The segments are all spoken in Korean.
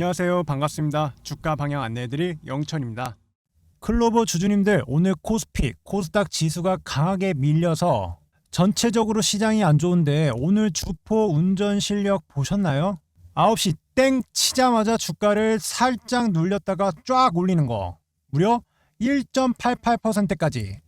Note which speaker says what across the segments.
Speaker 1: 안녕하세요. 반갑습니다. 주가 방향 안내해드릴 영천입니다. 클로버 주주님들 오늘 코스피, 코스닥 지수가 강하게 밀려서 전체적으로 시장이 안 좋은데 오늘 주포 운전 실력 보셨나요? 9시 땡 치자마자 주가를 살짝 눌렸다가 쫙 올리는 거 무려 1.88%까지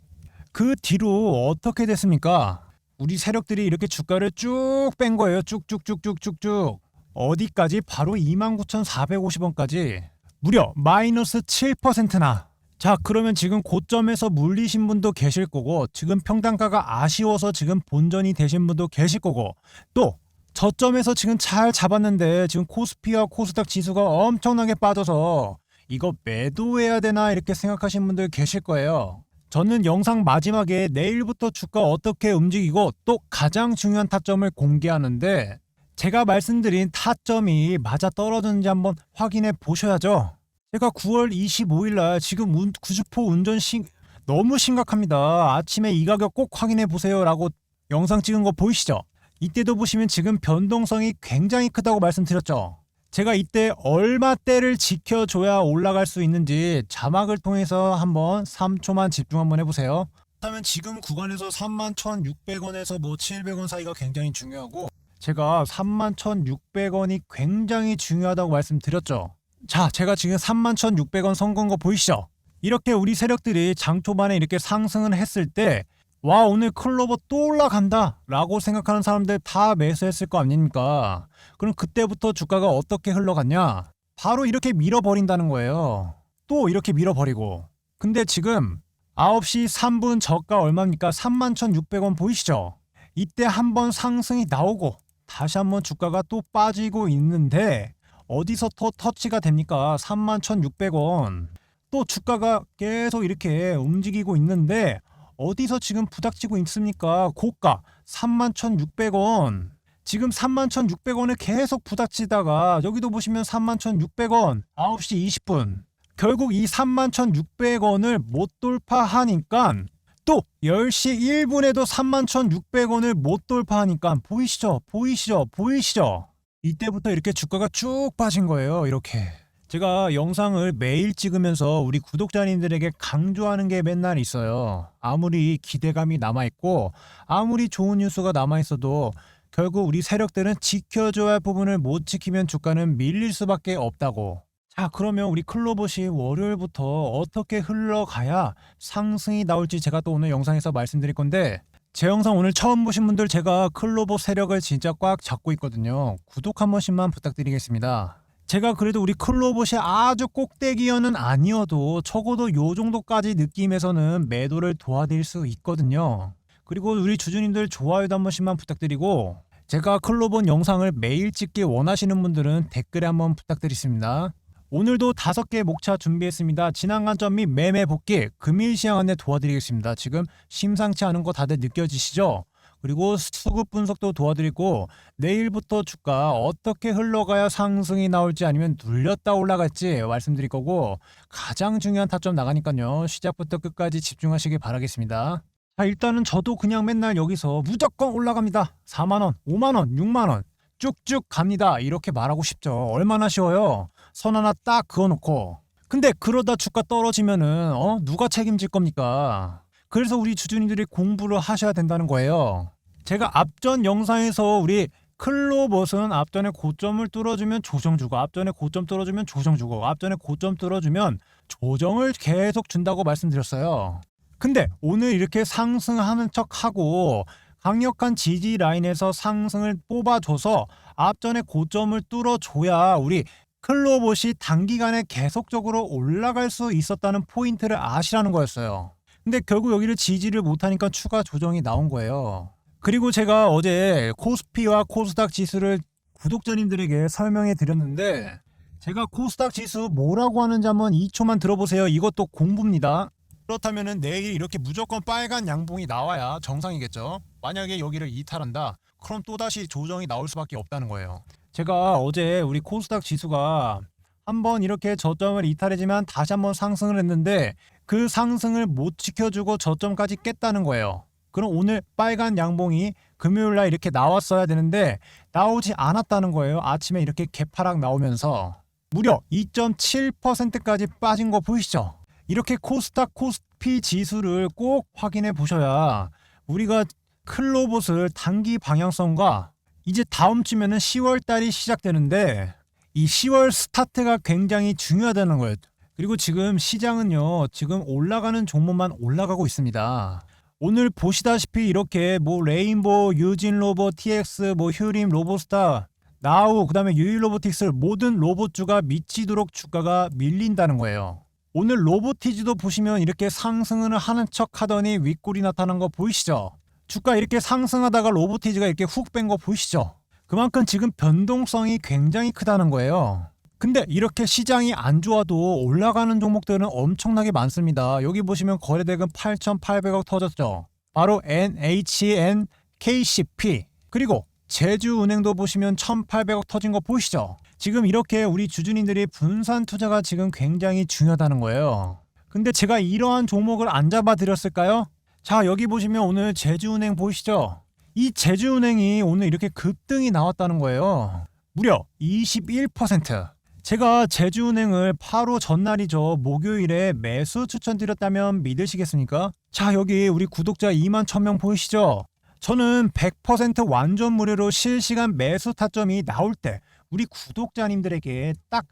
Speaker 1: 그 뒤로 어떻게 됐습니까? 우리 세력들이 이렇게 주가를 쭉 뺀 거예요. 쭉쭉쭉쭉쭉쭉. 어디까지? 바로 29,450원까지. 무려 마이너스 7%나. 자, 그러면 지금 고점에서 물리신 분도 계실 거고, 지금 평단가가 아쉬워서 지금 본전이 되신 분도 계실 거고, 또 저점에서 지금 잘 잡았는데 지금 코스피와 코스닥 지수가 엄청나게 빠져서 이거 매도해야 되나 이렇게 생각하시는 분들 계실 거예요. 저는 영상 마지막에 내일부터 주가 어떻게 움직이고 또 가장 중요한 타점을 공개하는데 제가 말씀드린 타점이 맞아 떨어졌는지 한번 확인해 보셔야죠. 제가 9월 25일 날 지금 운- 구주포 운전 심 너무 심각합니다. 아침에 이 가격 꼭 확인해 보세요라고 영상 찍은 거 보이시죠? 이때도 보시면 지금 변동성이 굉장히 크다고 말씀드렸죠. 제가 이때 얼마대를 지켜줘야 올라갈 수 있는지 자막을 통해서 한번 3초만 집중 한번 해보세요. 그렇다면 지금 구간에서 31,600원에서 뭐 700원 사이가 굉장히 중요하고 제가 31,600원이 굉장히 중요하다고 말씀드렸죠. 자, 제가 지금 31,600원 선건 거 보이시죠? 이렇게 우리 세력들이 장 초반에 이렇게 상승을 했을 때 와 오늘 클로버 또 올라간다 라고 생각하는 사람들 다 매수했을 거 아닙니까? 그럼 그때부터 주가가 어떻게 흘러갔냐? 바로 이렇게 밀어버린다는 거예요. 또 이렇게 밀어버리고. 근데 지금 9시 3분 저가 얼마입니까? 31,600원 보이시죠? 이때 한번 상승이 나오고 다시 한번 주가가 또 빠지고 있는데 어디서 더 터치가 됩니까 31,600원 또 주가가 계속 이렇게 움직이고 있는데 어디서 지금 부닥치고 있습니까? 고가 31,600원. 지금 31,600원을 계속 부닥치다가 여기도 보시면 31,600원 9시 20분. 결국 이 31,600원을 못 돌파하니까 또 10시 1분에도 31,600원을 못 돌파하니까 보이시죠? 보이시죠? 보이시죠? 이때부터 이렇게 주가가 쭉 빠진 거예요. 이렇게. 제가 영상을 매일 찍으면서 우리 구독자님들에게 강조하는 게 맨날 있어요. 아무리 기대감이 남아있고, 아무리 좋은 뉴스가 남아있어도 결국 우리 세력들은 지켜줘야 할 부분을 못 지키면 주가는 밀릴 수밖에 없다고. 자, 그러면 우리 클로봇이 월요일부터 어떻게 흘러가야 상승이 나올지 제가 또 오늘 영상에서 말씀드릴 건데, 제 영상 오늘 처음 보신 분들 제가 클로봇 세력을 진짜 꽉 잡고 있거든요. 구독 한 번씩만 부탁드리겠습니다. 제가 그래도 우리 클로봇이 아주 꼭대기여는 아니어도 적어도 요 정도까지 느낌에서는 매도를 도와드릴 수 있거든요. 그리고 우리 주주님들 좋아요도 한 번씩만 부탁드리고 제가 클로봇 영상을 매일 찍기 원하시는 분들은 댓글에 한번 부탁드리겠습니다. 오늘도 다섯 개 목차 준비했습니다. 지난 관점 및 매매 복귀 금일 시장 안내 도와드리겠습니다. 지금 심상치 않은 거 다들 느껴지시죠? 그리고 수급 분석도 도와드리고 내일부터 주가 어떻게 흘러가야 상승이 나올지 아니면 눌렸다 올라갈지 말씀드릴 거고 가장 중요한 타점 나가니까요 시작부터 끝까지 집중하시길 바라겠습니다. 자 일단은 저도 그냥 맨날 여기서 무조건 올라갑니다. 4만원, 5만원, 6만원 쭉쭉 갑니다. 이렇게 말하고 싶죠. 얼마나 쉬워요. 선 하나 딱 그어놓고 근데 그러다 주가 떨어지면은 어 누가 책임질 겁니까? 그래서 우리 주주님들이 공부를 하셔야 된다는 거예요. 제가 앞전 영상에서 우리 클로봇은 앞전에 고점을 뚫어주면 조정 주고 앞전에 고점 뚫어주면 조정 주고 앞전에 고점 뚫어주면 조정을 계속 준다고 말씀드렸어요. 근데 오늘 이렇게 상승하는 척하고 강력한 지지 라인에서 상승을 뽑아줘서 앞전에 고점을 뚫어줘야 우리 클로봇이 단기간에 계속적으로 올라갈 수 있었다는 포인트를 아시라는 거였어요. 근데 결국 여기를 지지를 못하니까 추가 조정이 나온 거예요. 그리고 제가 어제 코스피와 코스닥 지수를 구독자님들에게 설명해 드렸는데 제가 코스닥 지수 뭐라고 하는지 한번 2초만 들어보세요. 이것도 공부입니다. 그렇다면 내일 이렇게 무조건 빨간 양봉이 나와야 정상이겠죠. 만약에 여기를 이탈한다. 그럼 또다시 조정이 나올 수밖에 없다는 거예요. 제가 어제 우리 코스닥 지수가 한번 이렇게 저점을 이탈해지면 다시 한번 상승을 했는데 그 상승을 못 지켜주고 저점까지 깼다는 거예요. 그럼 오늘 빨간 양봉이 금요일 날 이렇게 나왔어야 되는데 나오지 않았다는 거예요. 아침에 이렇게 개파락 나오면서 무려 2.7%까지 빠진 거 보이시죠? 이렇게 코스닥 코스피 지수를 꼭 확인해 보셔야 우리가 클로봇을 단기 방향성과 이제 다음 주면은 10월 달이 시작되는데 이 10월 스타트가 굉장히 중요하다는 거예요. 그리고 지금 시장은요, 지금 올라가는 종목만 올라가고 있습니다. 오늘 보시다시피 이렇게 뭐 레인보, 유진 로봇, TX, 뭐 휴림, 로보스타, 나우, 그 다음에 유일 로보틱스 모든 로봇주가 미치도록 주가가 밀린다는 거예요. 오늘 로보티즈도 보시면 이렇게 상승을 하는 척 하더니 윗골이 나타난 거 보이시죠? 주가 이렇게 상승하다가 로보티즈가 이렇게 훅 뺀 거 보이시죠? 그만큼 지금 변동성이 굉장히 크다는 거예요. 근데 이렇게 시장이 안 좋아도 올라가는 종목들은 엄청나게 많습니다. 여기 보시면 거래대금 8,800억 터졌죠. 바로 NHN KCP 그리고 제주은행도 보시면 1,800억 터진 거 보이시죠? 지금 이렇게 우리 주주님들이 분산 투자가 지금 굉장히 중요하다는 거예요. 근데 제가 이러한 종목을 안 잡아 드렸을까요? 자, 여기 보시면 오늘 제주은행 보이시죠? 이 제주은행이 오늘 이렇게 급등이 나왔다는 거예요. 무려 21%. 제가 제주은행을 8호 전날이죠. 목요일에 매수 추천드렸다면 믿으시겠습니까? 자, 여기 우리 구독자 2만 1000명 보이시죠? 저는 100% 완전 무료로 실시간 매수 타점이 나올 때 우리 구독자님들에게 딱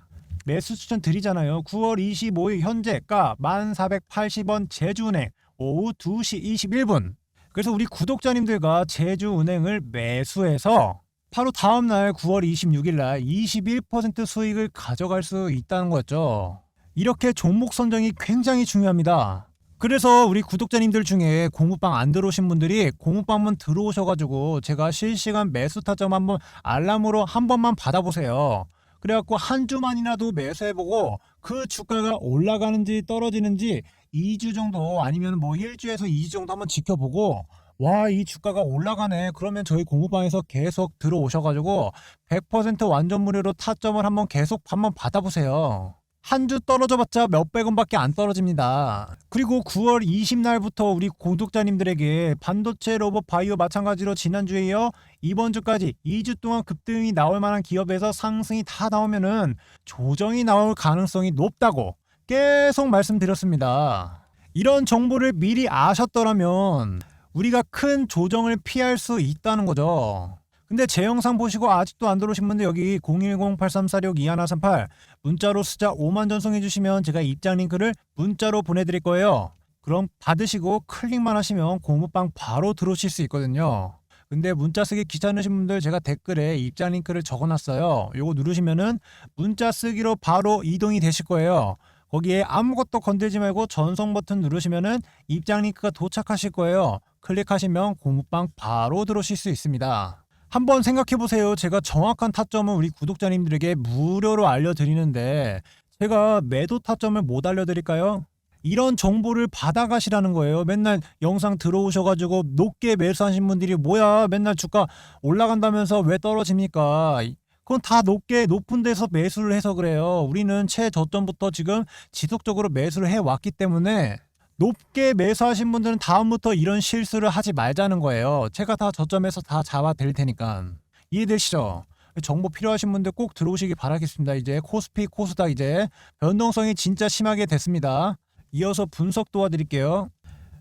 Speaker 1: 매수 추천 드리잖아요. 9월 25일 현재가 1480원 제주은행 오후 2시 21분. 그래서 우리 구독자님들과 제주은행을 매수해서 바로 다음 날 9월 26일 날 21% 수익을 가져갈 수 있다는 거죠. 이렇게 종목 선정이 굉장히 중요합니다. 그래서 우리 구독자님들 중에 공부방 안 들어오신 분들이 공부방 한번 들어오셔가지고 제가 실시간 매수 타점 한번 알람으로 한 번만 받아보세요. 그래갖고 한 주만이라도 매수해보고 그 주가가 올라가는지 떨어지는지 2주 정도 아니면 뭐 1주에서 2주 정도 한번 지켜보고 와 이 주가가 올라가네 그러면 저희 공부방에서 계속 들어오셔가지고 100% 완전 무료로 타점을 한번 계속 한번 받아보세요. 한 주 떨어져봤자 몇백 원밖에 안 떨어집니다. 그리고 9월 20날부터 우리 구독자님들에게 반도체 로봇 바이오 마찬가지로 지난주에 이어 이번 주까지 2주 동안 급등이 나올 만한 기업에서 상승이 다 나오면은 조정이 나올 가능성이 높다고 계속 말씀드렸습니다. 이런 정보를 미리 아셨더라면 우리가 큰 조정을 피할 수 있다는 거죠. 근데 제 영상 보시고 아직도 안 들어오신 분들 여기 010-8346-2138 문자로 숫자 5만 전송해 주시면 제가 입장 링크를 문자로 보내드릴 거예요. 그럼 받으시고 클릭만 하시면 공부방 바로 들어오실 수 있거든요. 근데 문자 쓰기 귀찮으신 분들 제가 댓글에 입장 링크를 적어놨어요. 요거 누르시면은 문자 쓰기로 바로 이동이 되실 거예요. 거기에 아무것도 건들지 말고 전송 버튼 누르시면은 입장 링크가 도착하실 거예요. 클릭하시면 공부방 바로 들어오실 수 있습니다. 한번 생각해 보세요. 제가 정확한 타점은 우리 구독자님들에게 무료로 알려드리는데 제가 매도 타점을 못 알려드릴까요? 이런 정보를 받아가시라는 거예요. 맨날 영상 들어오셔가지고 높게 매수하신 분들이 뭐야 맨날 주가 올라간다면서 왜 떨어집니까? 그건 다 높게 높은 데서 매수를 해서 그래요. 우리는 최저점부터 지금 지속적으로 매수를 해왔기 때문에 높게 매수하신 분들은 다음부터 이런 실수를 하지 말자는 거예요. 제가 다 저점에서 다 잡아 드릴 테니까. 이해되시죠? 정보 필요하신 분들 꼭 들어오시기 바라겠습니다. 이제 코스피, 코스닥 이제 변동성이 진짜 심하게 됐습니다. 이어서 분석 도와드릴게요.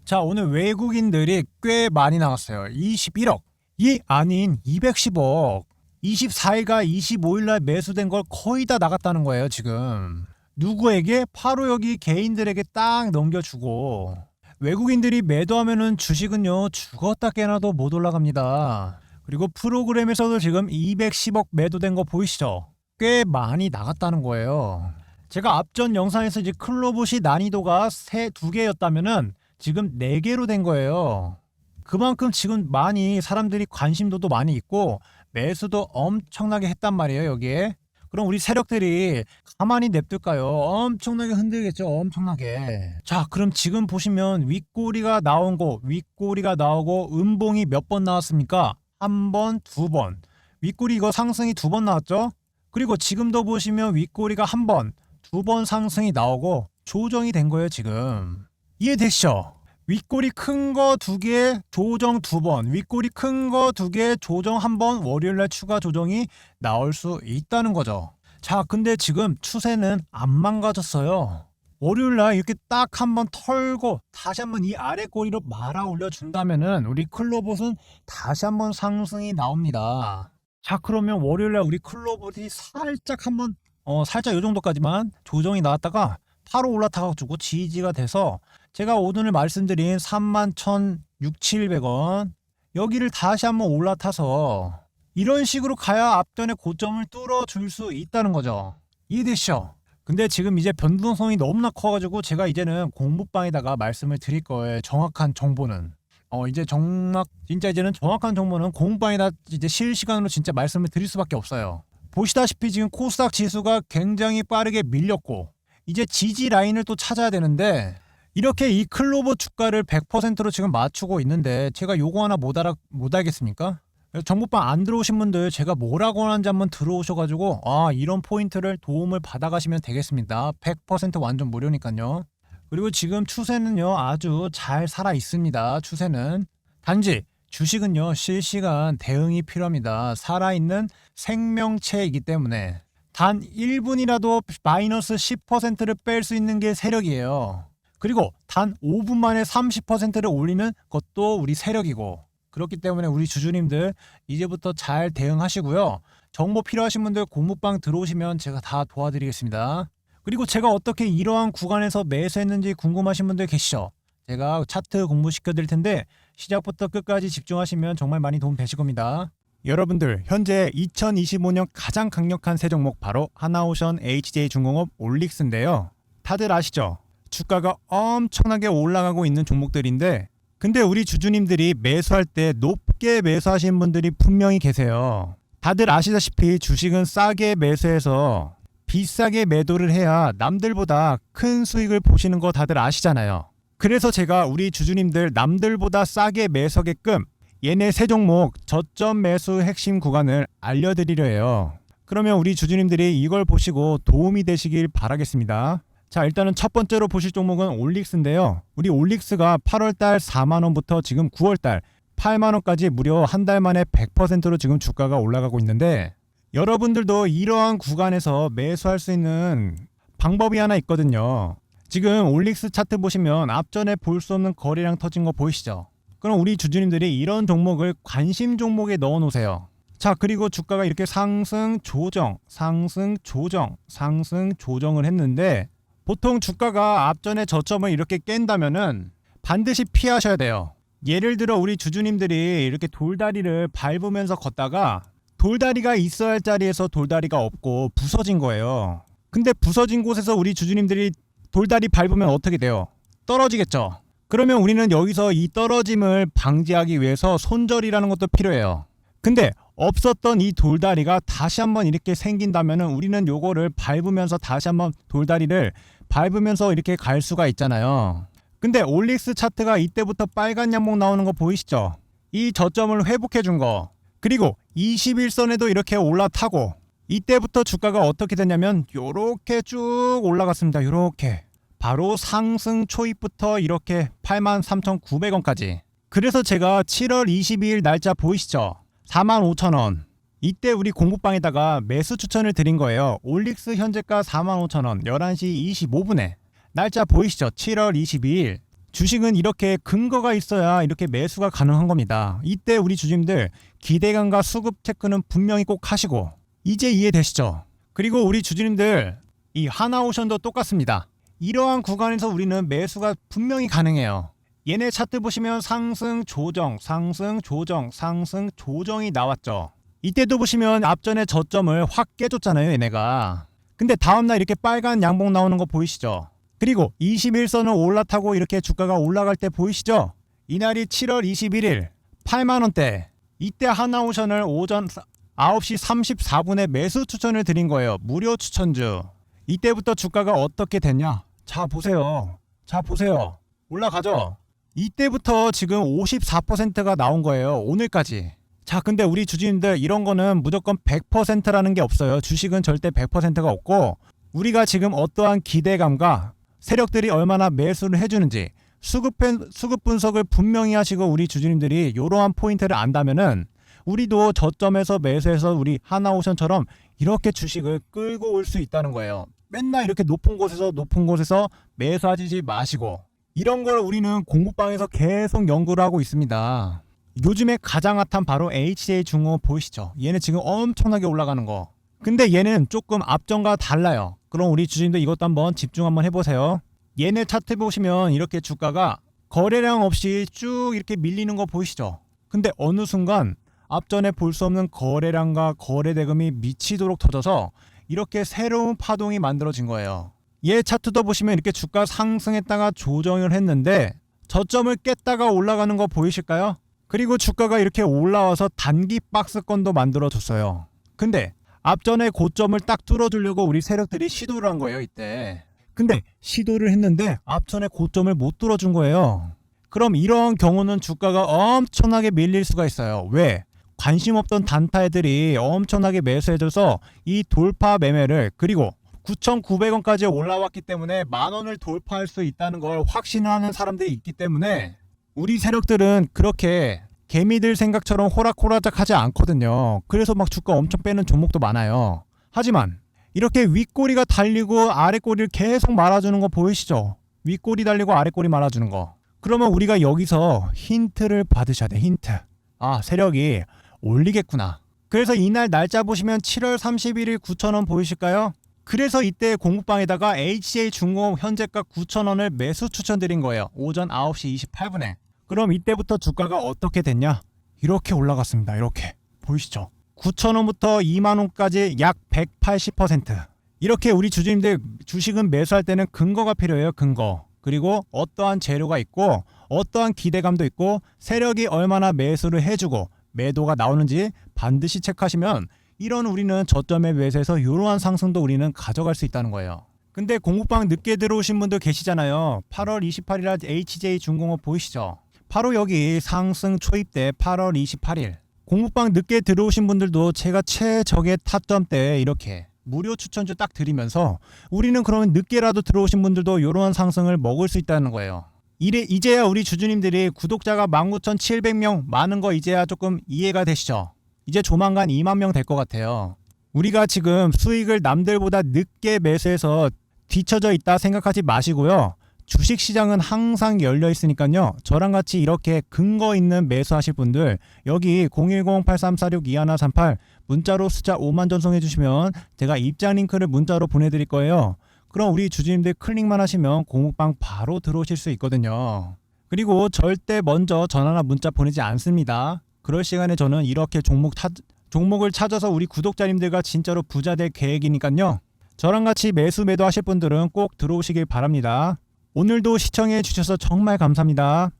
Speaker 1: 자, 오늘 외국인들이 꽤 많이 나왔어요. 21억. 이 아닌 210억. 24일과 25일 날 매수된 걸 거의 다 나갔다는 거예요, 지금. 누구에게? 바로 여기 개인들에게 딱 넘겨주고 외국인들이 매도하면은 주식은요 죽었다 깨나도 못 올라갑니다. 그리고 프로그램에서도 지금 210억 매도된 거 보이시죠? 꽤 많이 나갔다는 거예요. 제가 앞전 영상에서 이제 클로봇이 난이도가 세 두 개였다면은 지금 네 개로 된 거예요. 그만큼 지금 많이 사람들이 관심도도 많이 있고 매수도 엄청나게 했단 말이에요 여기에. 그럼 우리 세력들이 가만히 냅둘까요? 엄청나게 흔들겠죠. 엄청나게. 자, 그럼 지금 보시면 윗꼬리가 나온 거, 윗꼬리가 나오고 음봉이 몇 번 나왔습니까? 한 번, 두 번. 윗꼬리 이거 상승이 두 번 나왔죠? 그리고 지금도 보시면 윗꼬리가 한 번, 두 번 상승이 나오고 조정이 된 거예요, 지금. 이해되시죠? 윗꼬리 큰거 두 개 조정 두 번, 윗꼬리 큰거 두 개 조정 한 번, 월요일 날 추가 조정이 나올 수 있다는 거죠. 자, 근데 지금 추세는 안 망가졌어요. 월요일 날 이렇게 딱 한 번 털고 다시 한번 이 아래 꼬리로 말아 올려 준다면은 우리 클로봇은 다시 한번 상승이 나옵니다. 자, 그러면 월요일 날 우리 클로봇이 살짝 한번 어 살짝 요 정도까지만 조정이 나왔다가 바로 올라타가지고 지지가 돼서 제가 오늘 말씀드린 31,600원 여기를 다시 한번 올라타서 이런 식으로 가야 앞전의 고점을 뚫어줄 수 있다는 거죠. 이해되시죠? 근데 지금 이제 변동성이 너무나 커가지고 제가 이제는 공부방에다가 말씀을 드릴 거예요. 정확한 정보는. 어 이제 정확 진짜 이제는 정확한 정보는 공부방에다 이제 실시간으로 진짜 말씀을 드릴 수밖에 없어요. 보시다시피 지금 코스닥 지수가 굉장히 빠르게 밀렸고 이제 지지 라인을 또 찾아야 되는데 이렇게 이 클로버 주가를 100%로 지금 맞추고 있는데 제가 요거 하나 못 알아 못 알겠습니까? 정보방 안 들어오신 분들 제가 뭐라고 하는지 한번 들어오셔가지고 아 이런 포인트를 도움을 받아가시면 되겠습니다. 100% 완전 무료니까요. 그리고 지금 추세는요 아주 잘 살아 있습니다. 추세는 단지 주식은요 실시간 대응이 필요합니다. 살아있는 생명체이기 때문에 단 1분이라도 마이너스 10%를 뺄 수 있는 게 세력이에요. 그리고 단 5분 만에 30%를 올리는 것도 우리 세력이고 그렇기 때문에 우리 주주님들 이제부터 잘 대응하시고요. 정보 필요하신 분들 공부방 들어오시면 제가 다 도와드리겠습니다. 그리고 제가 어떻게 이러한 구간에서 매수했는지 궁금하신 분들 계시죠? 제가 차트 공부시켜 드릴 텐데 시작부터 끝까지 집중하시면 정말 많이 도움 되실 겁니다. 여러분들 현재 2025년 가장 강력한 세 종목 바로 하나오션, HJ중공업, 올릭스인데요. 다들 아시죠? 주가가 엄청나게 올라가고 있는 종목들인데 근데 우리 주주님들이 매수할 때 높게 매수하신 분들이 분명히 계세요. 다들 아시다시피 주식은 싸게 매수해서 비싸게 매도를 해야 남들보다 큰 수익을 보시는 거 다들 아시잖아요. 그래서 제가 우리 주주님들 남들보다 싸게 매수하게끔 얘네 세 종목 저점 매수 핵심 구간을 알려드리려 해요. 그러면 우리 주주님들이 이걸 보시고 도움이 되시길 바라겠습니다. 자 일단은 첫 번째로 보실 종목은 올릭스인데요. 우리 올릭스가 8월달 4만원부터 지금 9월달 8만원까지 무려 한 달 만에 100%로 지금 주가가 올라가고 있는데 여러분들도 이러한 구간에서 매수할 수 있는 방법이 하나 있거든요. 지금 올릭스 차트 보시면 앞전에 볼 수 없는 거래량 터진 거 보이시죠? 그럼 우리 주주님들이 이런 종목을 관심 종목에 넣어 놓으세요. 자, 그리고 주가가 이렇게 상승, 조정, 상승, 조정, 상승, 조정을 했는데 보통 주가가 앞전에 저점을 이렇게 깬다면은 반드시 피하셔야 돼요. 예를 들어 우리 주주님들이 이렇게 돌다리를 밟으면서 걷다가 돌다리가 있어야 할 자리에서 돌다리가 없고 부서진 거예요. 근데 부서진 곳에서 우리 주주님들이 돌다리 밟으면 어떻게 돼요? 떨어지겠죠. 그러면 우리는 여기서 이 떨어짐을 방지하기 위해서 손절이라는 것도 필요해요. 근데 없었던 이 돌다리가 다시 한번 이렇게 생긴다면은 우리는 요거를 밟으면서 다시 한번 돌다리를 밟으면서 이렇게 갈 수가 있잖아요. 근데 올릭스 차트가 이때부터 빨간 양목 나오는 거 보이시죠? 이 저점을 회복해 준 거. 그리고 21선에도 이렇게 올라타고 이때부터 주가가 어떻게 됐냐면 요렇게 쭉 올라갔습니다. 요렇게. 바로 상승 초입부터 이렇게 83,900원까지. 그래서 제가 7월 22일 날짜 보이시죠? 45,000원. 이때 우리 공부방에다가 매수 추천을 드린 거예요. 올릭스 현재가 45,000원 11시 25분에. 날짜 보이시죠? 7월 22일. 주식은 이렇게 근거가 있어야 이렇게 매수가 가능한 겁니다. 이때 우리 주주님들 기대감과 수급 체크는 분명히 꼭 하시고 이제 이해되시죠? 그리고 우리 주주님들 이 하나오션도 똑같습니다. 이러한 구간에서 우리는 매수가 분명히 가능해요. 얘네 차트 보시면 상승 조정, 상승 조정, 상승 조정이 나왔죠. 이때도 보시면 앞전에 저점을 확 깨줬잖아요, 얘네가. 근데 다음날 이렇게 빨간 양봉 나오는 거 보이시죠? 그리고 21선을 올라타고 이렇게 주가가 올라갈 때 보이시죠? 이날이 7월 21일 8만원대 이때 하나오션을 오전 9시 34분에 매수 추천을 드린 거예요. 무료 추천주. 이때부터 주가가 어떻게 됐냐? 자 보세요. 자 보세요. 올라가죠? 이때부터 지금 54%가 나온 거예요. 오늘까지. 자, 근데 우리 주주님들 이런 거는 무조건 100%라는 게 없어요. 주식은 절대 100%가 없고 우리가 지금 어떠한 기대감과 세력들이 얼마나 매수를 해주는지 수급, 수급 분석을 분명히 하시고 우리 주주님들이 이러한 포인트를 안다면은 우리도 저점에서 매수해서 우리 하나오션처럼 이렇게 주식을 끌고 올 수 있다는 거예요. 맨날 이렇게 높은 곳에서 높은 곳에서 매수하지 마시고 이런 걸 우리는 공부방에서 계속 연구를 하고 있습니다. 요즘에 가장 핫한 바로 HJ 중공업 보이시죠? 얘는 지금 엄청나게 올라가는 거. 근데 얘는 조금 앞전과 달라요. 그럼 우리 주주님들 이것도 한번 집중 한번 해보세요. 얘네 차트 보시면 이렇게 주가가 거래량 없이 쭉 이렇게 밀리는 거 보이시죠? 근데 어느 순간 앞전에 볼 수 없는 거래량과 거래 대금이 미치도록 터져서 이렇게 새로운 파동이 만들어진 거예요. 얘 차트도 보시면 이렇게 주가 상승했다가 조정을 했는데 저점을 깼다가 올라가는 거 보이실까요? 그리고 주가가 이렇게 올라와서 단기 박스권도 만들어 줬어요. 근데 앞전에 고점을 딱 뚫어주려고 우리 세력들이 시도를 한 거예요, 이때. 근데 시도를 했는데 앞전에 고점을 못 뚫어준 거예요. 그럼 이런 경우는 주가가 엄청나게 밀릴 수가 있어요. 왜? 관심 없던 단타애들이 엄청나게 매수해줘서 이 돌파 매매를 그리고 9,900원까지 올라왔기 때문에 만 원을 돌파할 수 있다는 걸 확신하는 사람들이 있기 때문에 우리 세력들은 그렇게 개미들 생각처럼 호락호락하지 않거든요. 그래서 막 주가 엄청 빼는 종목도 많아요. 하지만 이렇게 윗꼬리가 달리고 아랫꼬리를 계속 말아주는 거 보이시죠? 윗꼬리 달리고 아랫꼬리 말아주는 거. 그러면 우리가 여기서 힌트를 받으셔야 돼. 힌트. 아 세력이 올리겠구나. 그래서 이날 날짜 보시면 7월 31일 9,000원 보이실까요? 그래서 이때 공부방에다가 HJ 중공업 현재가 9,000원을 매수 추천드린 거예요. 오전 9시 28분에. 그럼 이때부터 주가가 어떻게 됐냐? 이렇게 올라갔습니다. 이렇게. 보이시죠? 9,000원부터 2만원까지 약 180%. 이렇게 우리 주주님들 주식은 매수할 때는 근거가 필요해요. 근거. 그리고 어떠한 재료가 있고 어떠한 기대감도 있고 세력이 얼마나 매수를 해주고 매도가 나오는지 반드시 체크하시면 이런 우리는 저점에 매수해서 이러한 상승도 우리는 가져갈 수 있다는 거예요. 근데 공부방 늦게 들어오신 분들 계시잖아요. 8월 28일 HJ 중공업 보이시죠? 바로 여기 상승 초입 때 8월 28일 공부방 늦게 들어오신 분들도 제가 최적의 타점 때 이렇게 무료 추천주 딱 드리면서 우리는 그러면 늦게라도 들어오신 분들도 이러한 상승을 먹을 수 있다는 거예요. 이래 이제야 우리 주주님들이 구독자가 19,700명 많은 거 이제야 조금 이해가 되시죠? 이제 조만간 2만 명 될 것 같아요. 우리가 지금 수익을 남들보다 늦게 매수해서 뒤처져 있다 생각하지 마시고요. 주식 시장은 항상 열려 있으니까요. 저랑 같이 이렇게 근거 있는 매수하실 분들 여기 010-8346-2138 문자로 숫자 5만 전송해 주시면 제가 입장 링크를 문자로 보내 드릴 거예요. 그럼 우리 주주님들 클릭만 하시면 공부방 바로 들어오실 수 있거든요. 그리고 절대 먼저 전화나 문자 보내지 않습니다. 그럴 시간에 저는 이렇게 종목 찾, 종목을 찾아서 우리 구독자님들과 진짜로 부자 될 계획이니까요. 저랑 같이 매수 매도 하실 분들은 꼭 들어오시길 바랍니다. 오늘도 시청해 주셔서 정말 감사합니다.